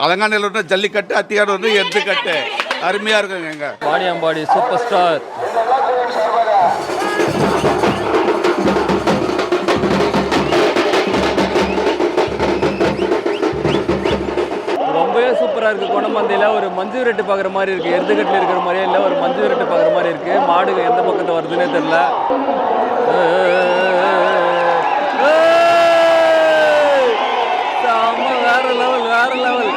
அலங்காநல்லூர்னா ஜல்லிக்கட்டு அத்தியானூர் எடுத்துக்கட்டு அருமையாக இருக்குங்க எங்க வாணியம்பாடி சூப்பர் ஸ்டார் ரொம்பவே சூப்பராக இருக்குது குணமந்தையில் ஒரு மஞ்சு விரட்டு பார்க்குற மாதிரி இருக்குது எருதுகட்டில் இருக்கிற மாதிரியே இல்லை ஒரு மஞ்சு விரட்டு பார்க்குற மாதிரி இருக்குது மாடுகள் எந்த பக்கத்தில் வருதுன்னே தெரில வேற லெவல் வேற லெவல்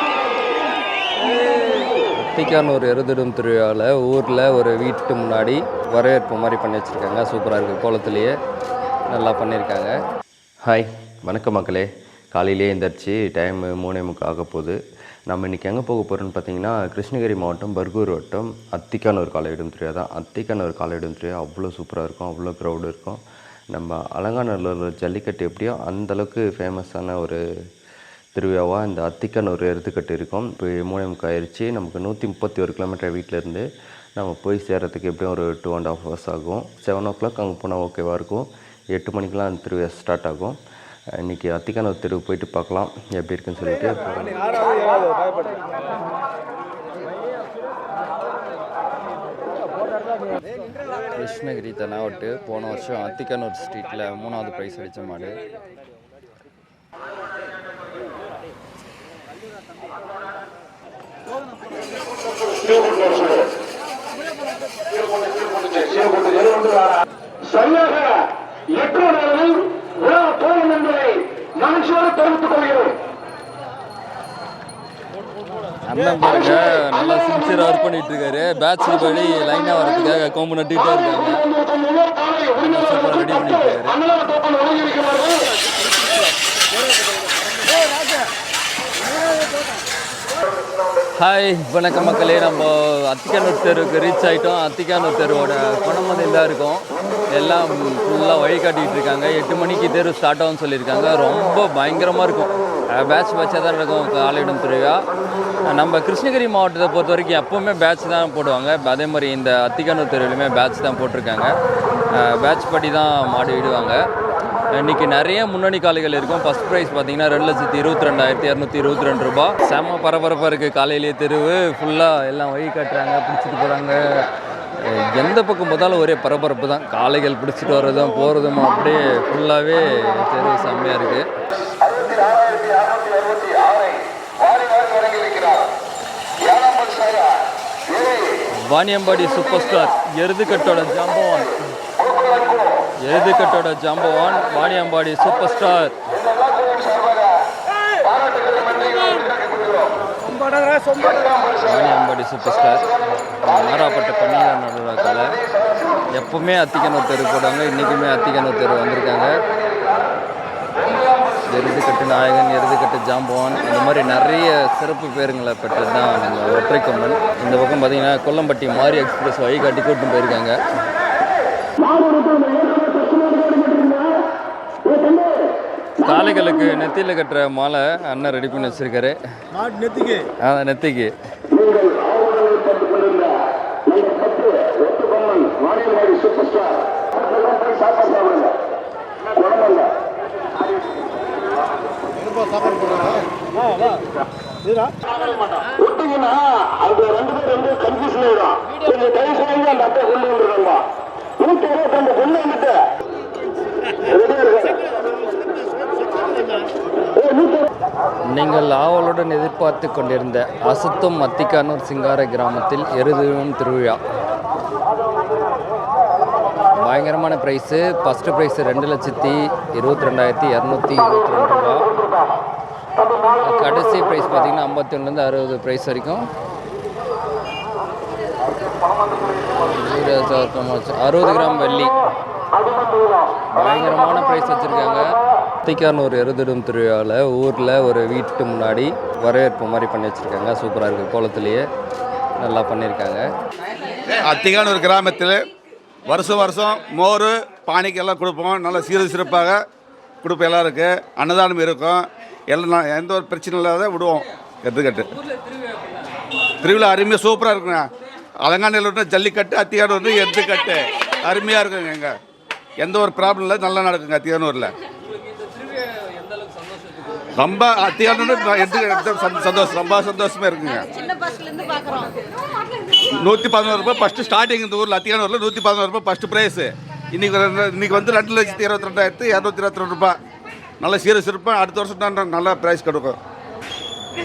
அத்திக்கான ஒரு எருதிடும் திருவிழாவில் ஊரில் ஒரு வீட்டுக்கு முன்னாடி வரவேற்பு மாதிரி பண்ணி வச்சுருக்காங்க. சூப்பராக இருக்குது கோலத்துலேயே நல்லா பண்ணியிருக்காங்க ஹாய் வணக்கம் மக்களே. காலையிலே எந்திரிச்சு டைம் மூணே முக்கால் ஆக போகுது. நம்ம இன்றைக்கி எங்கே போக போகிறோம்னு பார்த்தீங்கன்னா கிருஷ்ணகிரி மாவட்டம் பர்கூர் வட்டம் அத்திக்கானூர் காலையிடும் திருவிழா தான். அத்திக்கானூர் காலையிடும் திருவிழா அவ்வளோ சூப்பராக இருக்கும். அவ்வளோ க்ரௌடு இருக்கும். நம்ம அலங்காநல்லூர் ஜல்லிக்கட்டு எப்படியோ அந்தளவுக்கு ஃபேமஸான ஒரு திருவிழாவாக இந்த அத்திக்கனூர் எடுத்துக்கட்டு இருக்கும். இப்போ மூணே முக்கால் ஆயிடுச்சு நமக்கு நூற்றி முப்பத்தி ஒரு கிலோமீட்டர் வீட்டிலேருந்து நம்ம போய் சேர்கிறதுக்கு எப்படியும் ஒரு டூ அண்ட் ஆஃப் ஹவர்ஸ் ஆகும். செவன் ஓ கிளாக் அங்கே போனால் ஓகேவாக இருக்கும். எட்டு மணிக்கெலாம் அந்த திருவிழா ஸ்டார்ட் ஆகும். இன்றைக்கி அத்திக்கனூர் தெருவு போயிட்டு பார்க்கலாம். எப்படி இருக்குன்னு சொல்லிட்டு. கிருஷ்ணகிரி தெனாவட்டு போன வருஷம் அத்திக்கனூர் ஸ்ட்ரீட்டில் மூணாவது ப்ரைஸ் அடித்த மாடு. சரியாக எட்டு நாளில் விழா தோணும் என்பதை மகிழ்ச்சியோடு தெரிவித்துக் கொள்கிறோம் அண்ணன் பாருங்க நல்லா சின்சியராக ஒர்க் பண்ணிட்டு இருக்காரு. பேட்ச் படி லைனாக வரதுக்காக கோம்பு நட்டிகிட்டே இருக்காங்க. சூப்பராக ரெடி பண்ணிட்டு இருக்காரு. ஹாய் வணக்க மக்களே. நம்ம அத்திக்கானூர் தெருவுக்கு ரீச் ஆகிட்டோம் அத்திக்கானூர் தெருவோட குணமதில் தான் இருக்கும். எல்லாம் ஃபுல்லாக வழிகாட்டிகிட்டு இருக்காங்க. எட்டு மணிக்கு தெரு ஸ்டார்ட் ஆகும்னு சொல்லியிருக்காங்க. ரொம்ப பயங்கரமாக இருக்கும். பேட்ச் பேட்சாக தான் நடக்கும் காலையிடும் திருவிழா. நம்ம கிருஷ்ணகிரி மாவட்டத்தை பொறுத்த வரைக்கும் எப்போவுமே பேட்ச் தான் போடுவாங்க. அதே மாதிரி இந்த அத்திக்கானூர் தெருவிலுமே பேட்ச் தான் போட்டிருக்காங்க. பேட்ச் படி தான் மாடு விடுவாங்க இன்னைக்கு நிறைய முன்னணி காளைகள் இருக்கும். ஃபர்ஸ்ட் ப்ரைஸ் பார்த்தீங்கன்னா ரெண்டு லட்சத்தி இருபத்தி ரெண்டாயிரத்தி இரநூத்தி இருபத்தி ரெண்டு ரூபா. செம பரபரப்பாக இருக்குது காலையிலேயே தெருவு. ஃபுல்லாக எல்லாம் வழி காட்டுறாங்க பிடிச்சிட்டு போகிறாங்க எந்த பக்கம் பார்த்தாலும் ஒரே பரபரப்பு தான். காளைகள் பிடிச்சிட்டு வர்றதும் போகிறதும் அப்படியே ஃபுல்லாகவே தெருவு செம்மையாக இருக்குது வாணியம்பாடி சூப்பர் ஸ்டார் எருதுக்கட்டோட ஜாம்பவான் எருதுக்கட்டோட ஜாம்பவான் Vaniyambadi super star. Vaniyambadi super star. மாறாப்பட்ட பன்னீர் நடுவாக்கால எப்பவுமே அத்திக்கனூர் தெரு போடுவாங்க இன்றைக்குமே அத்திக்கனூர் தெரு வந்திருக்காங்க. எருதுக்கட்டு நாயகன் எருதுக்கட்டு ஜாம்பவான் இந்த மாதிரி நிறைய சிறப்பு பேருங்களை பெற்றது தான் ஒற்றை ஒற்றைக்கொம்பன். இந்த பக்கம் பார்த்தீங்கன்னா கொல்லம்பட்டி மாரி எக்ஸ்பிரஸ் வழிகாட்டி கூட்டம் போயிருக்காங்க. காளைகளுக்கு நெத்தியில் கட்டுற மாலை அண்ணன் ரெடி பண்ணி வச்சிருக்காரு. நெத்திக்கு. ஆ நெத்திக்கு. சூப்பர் ஸ்டார் சாப்பாடு சாப்பிடுங்க குணமல்ல விட்டீங்கன்னா அந்த ரெண்டு பேர் வந்து கன்ஃபியூஷன் ஆயிடும் கொஞ்சம் தயவு செஞ்சு அந்த அட்டை கொண்டு வந்துருக்காங்க நூத்தி இருபத்தி ரெண்டு கொண்டு வந்துட்டு ரெடியா இருக்கு ஏ, நூத்தி நீங்கள் ஆவலுடன் எதிர்பார்த்து கொண்டிருந்த அசத்தும் மத்திக்கானூர் சிங்கார கிராமத்தில் எருதுவும் திருவிழா. பயங்கரமான ப்ரைஸு ஃபஸ்ட்டு ப்ரைஸு ரெண்டு லட்சத்தி இருபத்தி ரெண்டாயிரத்தி இரநூத்தி இருபத்தி ரெண்டு ரூபா. கடைசி ப்ரைஸ் பார்த்தீங்கன்னா ஐம்பத்தி ஒன்றுலேருந்து அறுபது ப்ரைஸ் வரைக்கும். அறுபது கிராம் வெள்ளி. பயங்கரமான ப்ரைஸ் வச்சுருக்காங்க. திக்கானூர் எருதிடும் திருவிழாவில் ஊரில் ஒரு வீட்டுக்கு முன்னாடி வரவேற்பு மாதிரி பண்ணி வச்சுருக்காங்க. சூப்பராக இருக்குது கோலத்துலேயே நல்லா பண்ணியிருக்காங்க அத்திகானூர் கிராமத்தில் வருஷம் வருஷம் மோர் பானிக்கெல்லாம் கொடுப்போம். நல்லா சீர சிறப்பாக கொடுப்போம் எல்லாருக்கு. அன்னதானம் இருக்கும். எல்லாம் எந்த ஒரு பிரச்சனை இல்லாத விடுவோம். எடுத்துக்கட்டு திருவிழா அருமையாக சூப்பராக இருக்குங்க. அலங்காநல்லூர்னா ஜல்லிக்கட்டு அத்தியானூர் எடுத்துக்கட்டு அருமையாக இருக்குங்க எங்கே எந்த ஒரு ப்ராப்ளம் இல்லை நல்லா நடக்குங்க அத்தியானூரில் ரொம்ப அத்தியானு எடுத்து எடுத்து சந்த- சந்தோஷம் ரொம்ப சந்தோஷமா இருக்குங்க. சின்ன பஸ்ல இருந்து பாக்குறோம். நூற்றி பதினோரு ரூபாய் ஃபஸ்ட்டு ஸ்டார்டிங் இந்த ஊரில் அத்தியானூரில் நூற்றி பதினோரு ரூபாய் ஃபஸ்ட்டு ப்ரைஸு இன்னைக்கு இன்னைக்கு வந்து ரெண்டு லட்சத்தி இருபத்தி ரெண்டாயிரத்து இரநூத்தி இருபத்தி ரெண்டு ரூபாய். நல்ல சீர சிறப்பாக அடுத்த வருஷம் தான் நல்ல ப்ரைஸ் கொடுக்கும்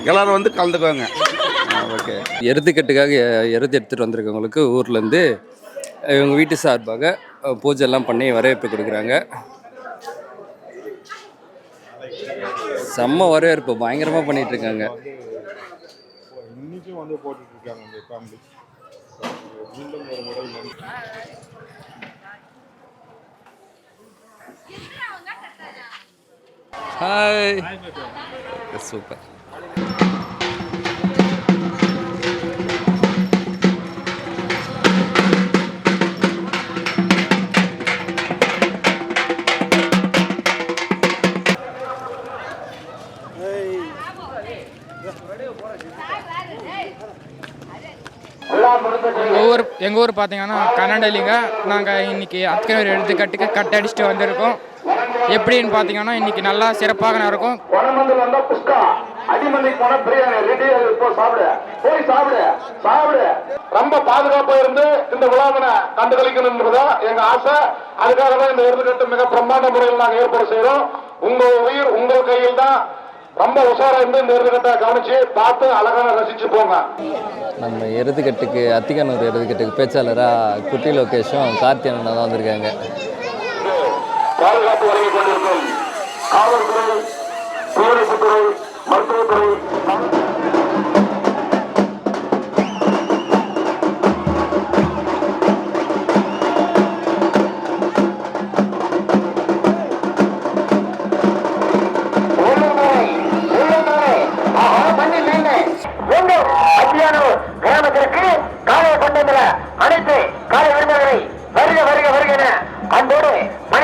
எல்லாரும் வந்து கலந்துக்குவாங்க ஓகே எருதுக்கட்டுக்காக எ- எருது எடுத்துகிட்டு வந்திருக்கவங்களுக்கு ஊர்லேருந்து இவங்க வீட்டு சார்பாக எல்லாம் பண்ணி வரவேற்பு கொடுக்குறாங்க. செம்ம வரவேற்பு பயங்கரமாக பண்ணிட்டு இருக்காங்க இன்னைக்கும் வந்து போட்டுட்டு இருக்காங்க இந்த ஃபேமிலி மீண்டும் ஒரு முறை நன்றி. ஹாய் சூப்பர் எங்கள் ஊர் பார்த்தீங்கன்னா கன்னடலிங்க நாங்கள் இன்றைக்கி அத்தனை எடுத்துக்கட்டுக்கு கட் அடிச்சுட்டு வந்திருக்கோம். எப்படின்னு பார்த்தீங்கன்னா இன்றைக்கி நல்லா சிறப்பாக நடக்கும். ரொம்ப பாதுகாப்பா இருந்து இந்த விழாவினை கண்டுகளிக்கணும்ன்றதா எங்க ஆசை. அதுக்காக தான் இந்த எருதுகட்டு மிக பிரம்மாண்ட முறையில் நாங்கள் ஏற்பாடு செய்யறோம் உங்க உயிர் உங்கள் கையில் தான் ரொம்ப உஷாரா இருந்து இந்த எருதுகட்டை கவனிச்சு பார்த்து அழகாக ரசிச்சு போங்க. நம்ம எருதுக்கட்டுக்கு அத்திக்கனூர் எருதுக்கட்டுக்கு பேச்சாளராக குட்டி லோகேஷும் கார்த்தி அண்ணன் தான் வந்திருக்காங்க. பாதுகாப்பு வழங்கிக் கொண்டிருக்கும் காவல்துறை தீயணைப்புத்துறை மருத்துவத்துறை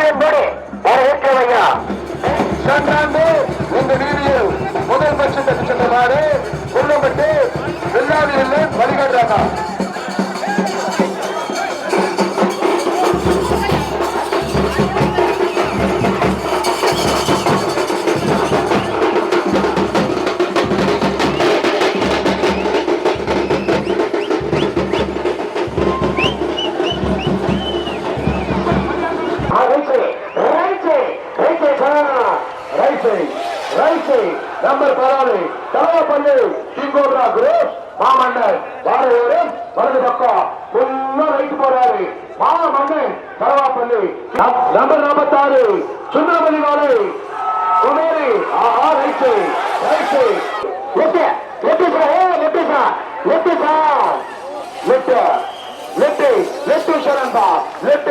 மனிதன்போடு வரவேற்கிறோம் ஐயா சென்றாண்டு இந்த வீதியில் முதல் பட்சத்துக்கு சென்ற நாடு கொல்லப்பட்டு வெள்ளாவியில் வழிகாட்டுறாங்க ரைட் வெட்டு வெட்டு சார் ஏ வெட்டு sir left sir left left left ஷரன்பா left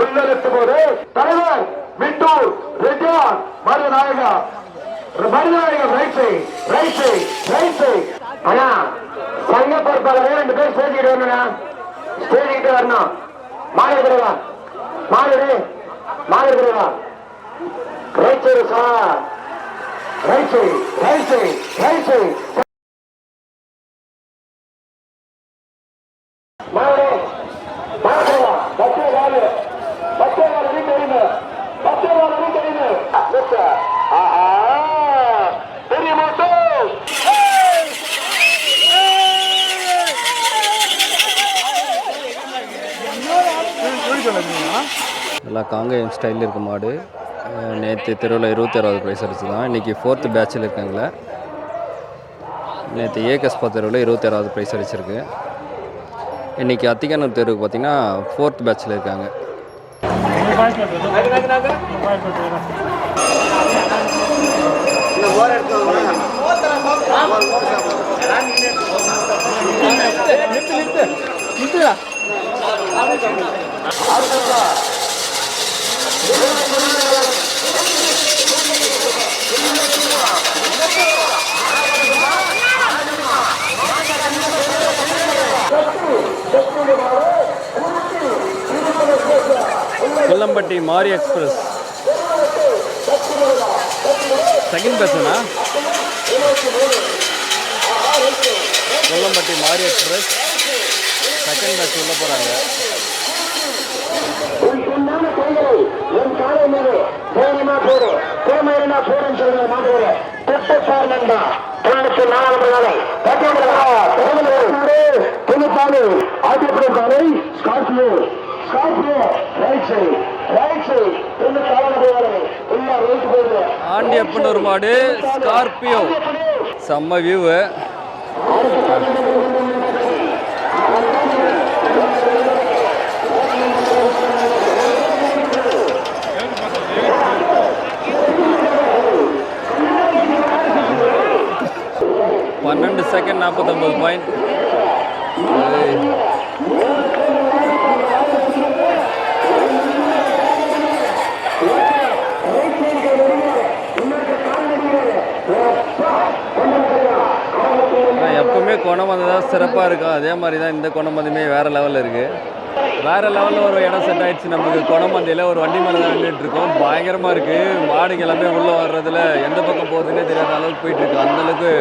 உள்ள போது. தலைவர் மிட்டூர் ரெஜான் மருதநாயகா Marudhanayagam right side right side right side அண்ணா சங்க பொறுப்பாளர் ரெண்டு பேர் வரணும்ண்ணா. வரணும். மாலை மாலை மாலை right side sir. Right side right side right side பச்சை மாட்டோம் நல்லா காங்கயம் ஸ்டைலில் இருக்க மாடு நேற்று தெருவில் இருபத்தாறாவது ப்ரைஸ் அடிச்சு தான் இன்றைக்கி ஃபோர்த்து பேட்சில் இருக்காங்களே. நேற்று ஏகஸ்பா தெருவில் இருபத்தாறாவது ப்ரைஸ் அடிச்சிருக்கு. இன்றைக்கி அத்திக்கானூர் தெருவுக்கு பார்த்தீங்கன்னா ஃபோர்த் பேட்சில் இருக்காங்க. கொல்லம்பட்டி மாரி எக்ஸ்பிரஸ். செகண்ட் பஸ்ஸுண்ணா கொல்லம்பட்டி மாரி எக்ஸ்பிரஸ். செகண்ட் பஸ் உள்ள போகிறாங்க கைகளை என் காலை மீது தைரியமா போடு. திறமையினா போடுன்னு சொல்லுங்க மாட்டோடு தொட்டப்பார் நண்பா. தொண்ணூத்தி நாலாவது நாளை தொண்ணூத்தாறு. ஆதிபுர காலை Scorpio. Scorpio. Right side. Right side. தொண்ணூத்தாறாவது நாளை இல்ல ரைட் போயிடு ஆண்டியப்பன் ஒரு மாடு ஸ்கார்பியோ. செம்ம வியூவு பன்னெண்டு செகண்ட் நாற்பத்தொம்பது பாயிண்ட் ஆனால் எப்பவுமே குணமந்து தான் சிறப்பாக இருக்கும். அதே மாதிரி தான் இந்த குணமந்துமே வேறு லெவலில் இருக்குது வேறு லெவலில் ஒரு இடம் செட் ஆயிடுச்சு. நமக்கு குணமந்தியில் ஒரு வண்டி மேலே தான் நின்றுட்டுருக்கோம் பயங்கரமாக இருக்குது மாடுங்க எல்லாமே உள்ளே வர்றதில் எந்த பக்கம் போகுதுன்னே தெரியாத அளவுக்கு போயிட்டுருக்கு அந்தளவுக்கு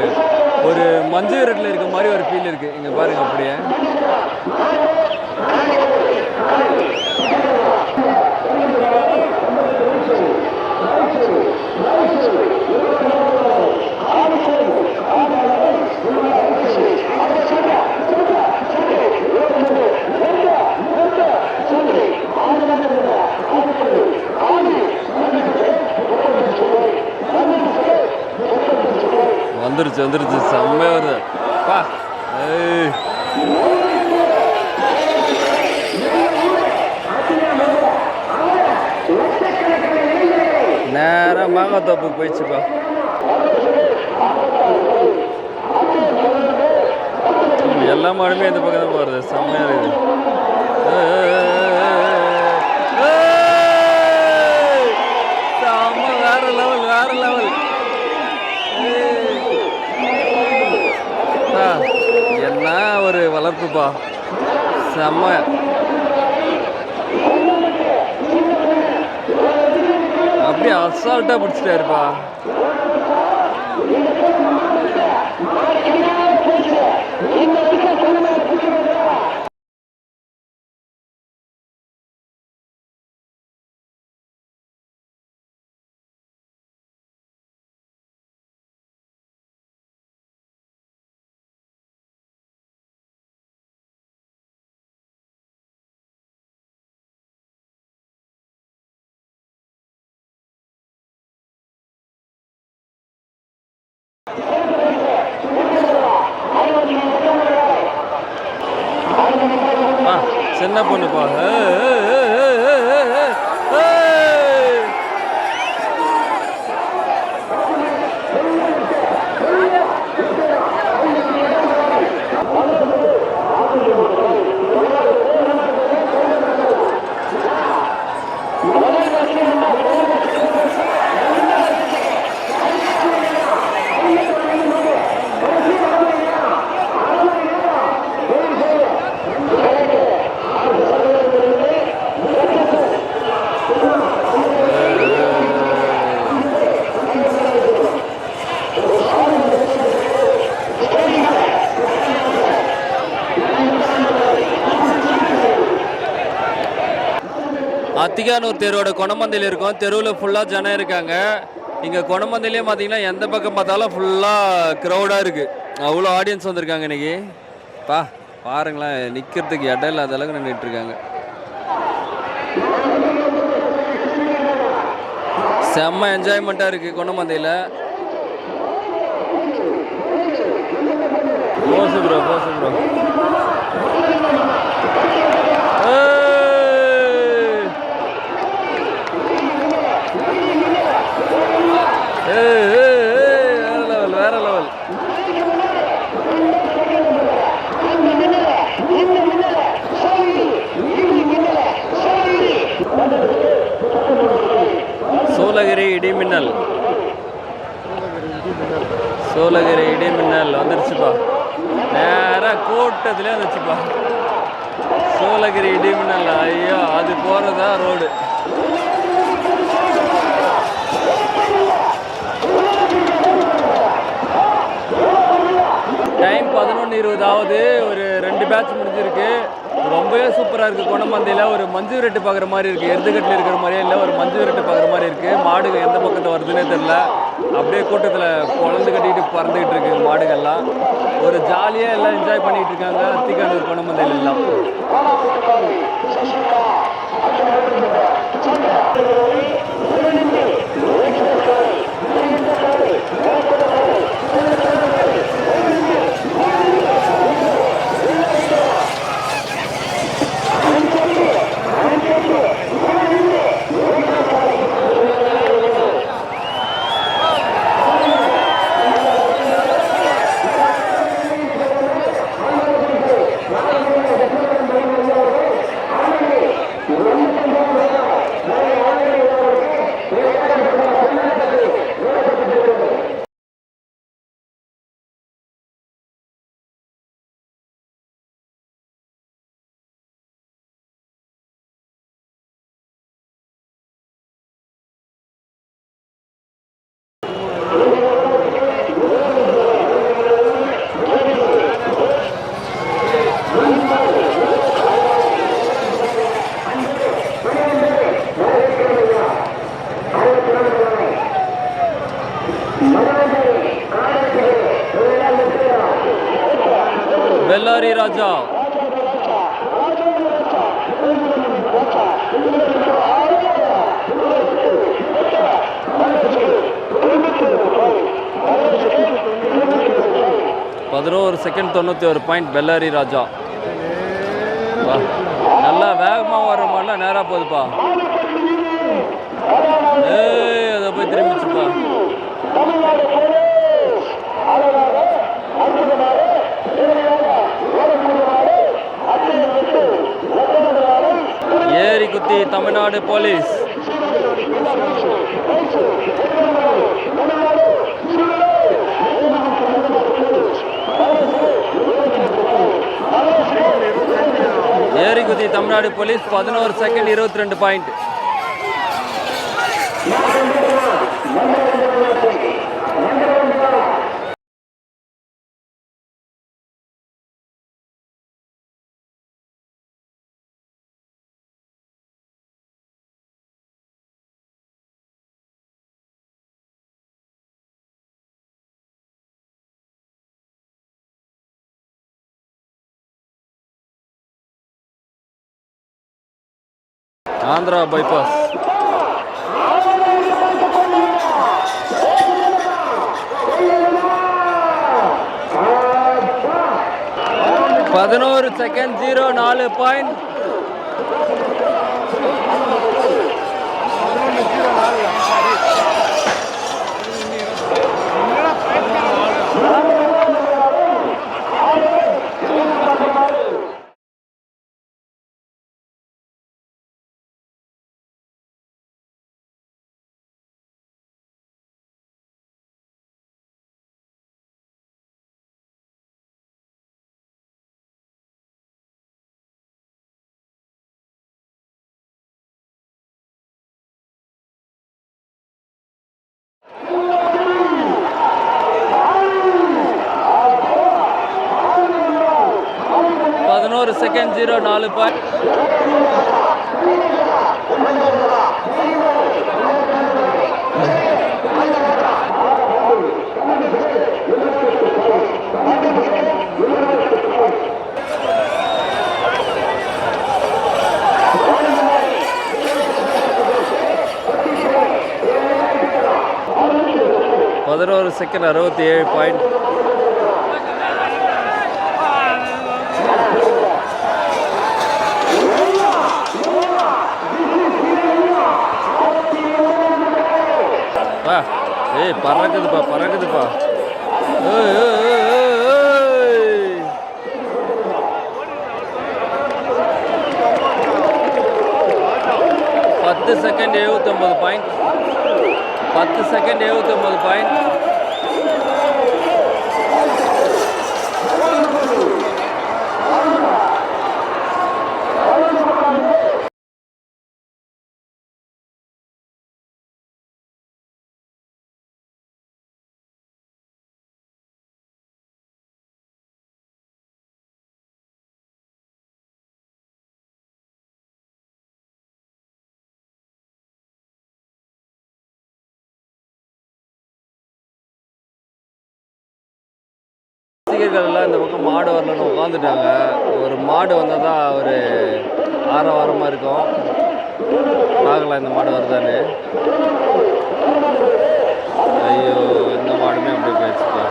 ஒரு மஞ்சு விரட்டில் இருக்க மாதிரி ஒரு ஃபீல் இருக்குது இங்கே பாருங்க அப்படியே. வந்துருச்சு வந்துருச்சு. செம்மையாக வருது பா ஏய் நேராக மாங்காய் தோப்புக்கு போயிடுச்சுப்பா ம், எல்லா மாடுமே இந்த பக்கம் வளர்ப்புப்பா செம்ம அப்படியே அசால்ட்டாக பிடிச்சிட்டாருப்பா சின்ன பொண்ணுப்பா ஏய், ஏய், ஏய், ஏய், ஏய், ஏய். அத்திகானூர் தெருவோட குணமந்தையில் இருக்கோம். தெருவில் ஃபுல்லாக ஜனம் இருக்காங்க. இங்கே குணமந்தையிலே பார்த்தீங்கன்னா எந்த பக்கம் பார்த்தாலும் ஃபுல்லாக க்ரௌடாக இருக்குது அவ்வளோ ஆடியன்ஸ் வந்திருக்காங்க இன்னைக்கு. பா பாருங்களேன் நிற்கிறதுக்கு இடம் இல்லாத அளவுக்கு நின்றுட்டுருக்காங்க செம்ம என்ஜாய்மெண்ட்டாக இருக்குது குணமந்தையில். போசு ப்ரோ போசு ப்ரோ வேற லெவல் வேற லெவல் சோழகிரி இடிமின்னல். சோழகிரி இடிமின்னல் வந்துருச்சுப்பா. நேராக கூட்டத்திலே வந்துச்சுப்பா. சோழகிரி இடிமின்னல். ஐயோ அது போகிறதா ரோடு. டைம் பதினொன்று இருபதாவது. ஒரு ரெண்டு பேட்ச் முடிஞ்சிருக்கு. ரொம்பவே சூப்பராக இருக்குது குணமந்தையில் ஒரு மஞ்சு விரட்டு பார்க்குற மாதிரி இருக்குது எருதுகட்டில் இருக்கிற மாதிரியே இல்லை ஒரு மஞ்சு விரட்டு பார்க்குற மாதிரி இருக்குது மாடுங்க எந்த பக்கத்தில் வருதுன்னே தெரில அப்படியே கூட்டத்தில் குழந்து கட்டிக்கிட்டு பறந்துக்கிட்டு இருக்கு மாடுகள்லாம். ஒரு ஜாலியாக எல்லாம் என்ஜாய் பண்ணிகிட்டு இருக்காங்க. அத்திக்கானூர் குணமந்தையில் எல்லாம் பெல்லாரி ராஜா பதினோரு செகண்ட் தொண்ணூற்றி ஒரு பாயிண்ட் பெல்லாரி ராஜா நல்லா வேகமாக வர மாதிரிலாம் நேராக போகுதுப்பா. ஏய் அதை போய் திரும்பிச்சுப்பா ஏரி குத்தி தமிழ்நாடு போலீஸ். குதி தமிழ்நாடு போலீஸ் பதினோரு செகண்ட் இருபத்தி ரெண்டு பாயிண்ட் ஆந்திரா பைபாஸ் பதினோரு செகண்ட் ஜீரோ நாலு பாயிண்ட் பதினோரு செகண்ட் ஜீரோ நாலு பாயிண்ட் பதினோரு செகண்ட் அறுபத்தி ஏழு பாயிண்ட் ஏய் பறக்குதுப்பா பறக்குதுப்பா. ஏய், பத்து செகண்ட் எழுபத்தொம்பது பாயிண்ட் பத்து செகண்ட் எழுபத்தொம்பது பாயிண்ட் வீரர்கள் இந்த பக்கம் மாடு வரலன்னு உட்காந்துட்டாங்க ஒரு மாடு வந்தால் தான் ஒரு ஆரவாரமாக இருக்கும். பார்க்கலாம் இந்த மாடு வருதான்னு. ஐயோ இந்த மாடுமே அப்படியே போயிடுச்சுப்பா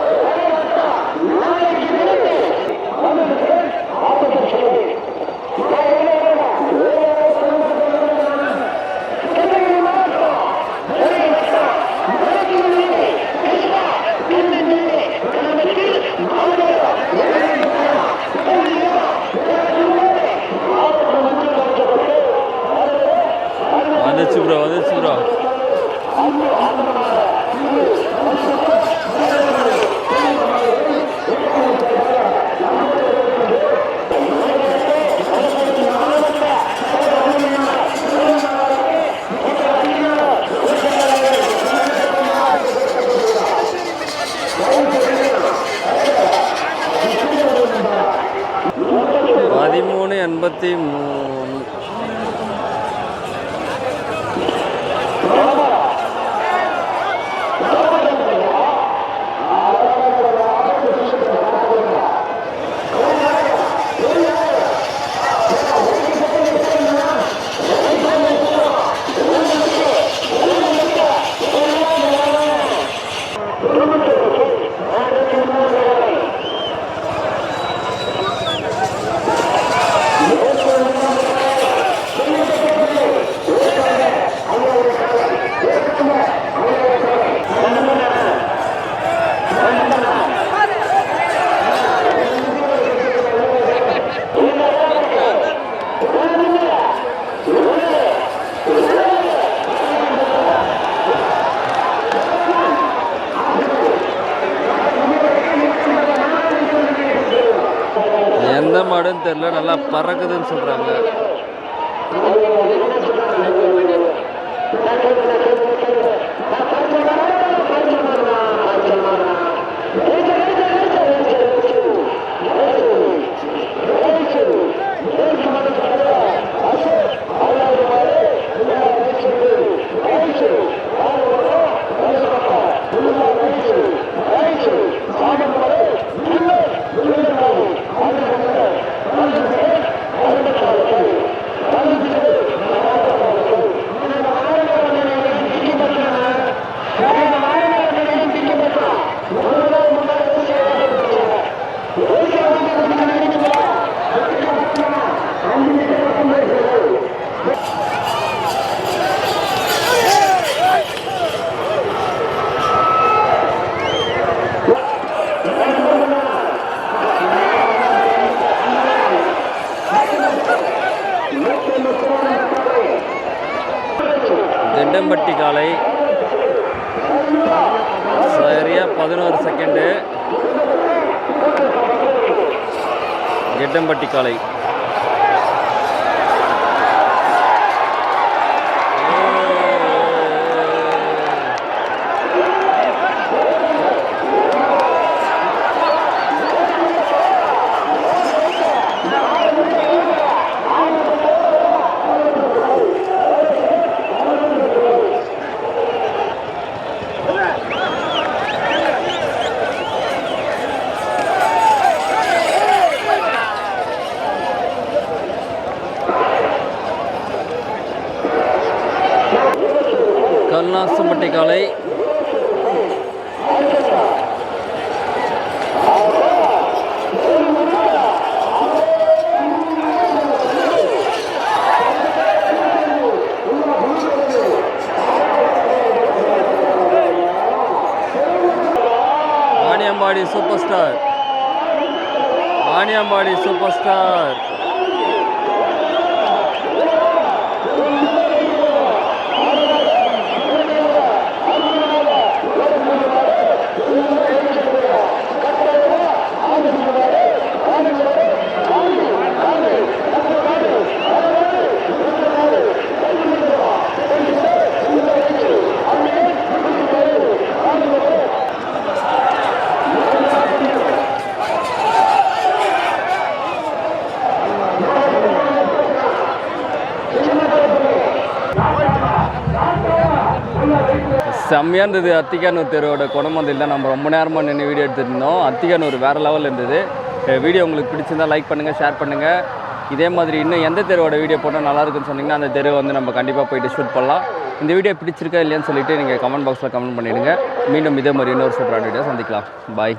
வந்துச்சு ப்ரோ வந்துச்சு ப்ரோ பதிமூணு எண்பத்தி மூணு எந்த மாடுன்னு தெரியல நல்லா பறக்குதுன்னு சொல்கிறாங்க கெண்டம்பட்டி காலை. சரியா பதினோரு செகண்டு கெட்டம்பட்டி காலை. கல்நாசம்பட்டி காலை Vaniyambadi super star Vaniyambadi super star செம்மையாக இருந்தது. அத்திக்கானூர் தெருவோட குணம் வந்து இல்லை நம்ம ரொம்ப நேரமாக நின்று வீடியோ எடுத்துருந்தோம் அத்திக்கானூர் வேறு லெவலில் இருந்தது. வீடியோ உங்களுக்கு பிடிச்சிருந்தா லைக் பண்ணுங்கள் ஷேர் பண்ணுங்கள் இதே மாதிரி இன்னும் எந்த தெருவோட வீடியோ போட்டால் நல்லாயிருக்குன்னு சொன்னீங்கன்னா அந்த தெருவை வந்து நம்ம கண்டிப்பாக போயிட்டு ஷூட் பண்ணலாம். இந்த வீடியோ பிடிச்சிருக்கா இல்லையான்னு சொல்லிட்டு நீங்கள் கமெண்ட் பாக்ஸில் கமெண்ட் பண்ணிவிடுங்க மீண்டும் இதே மாதிரி இன்னொரு சூப்பரான வீடியோ சந்திக்கலாம். பாய்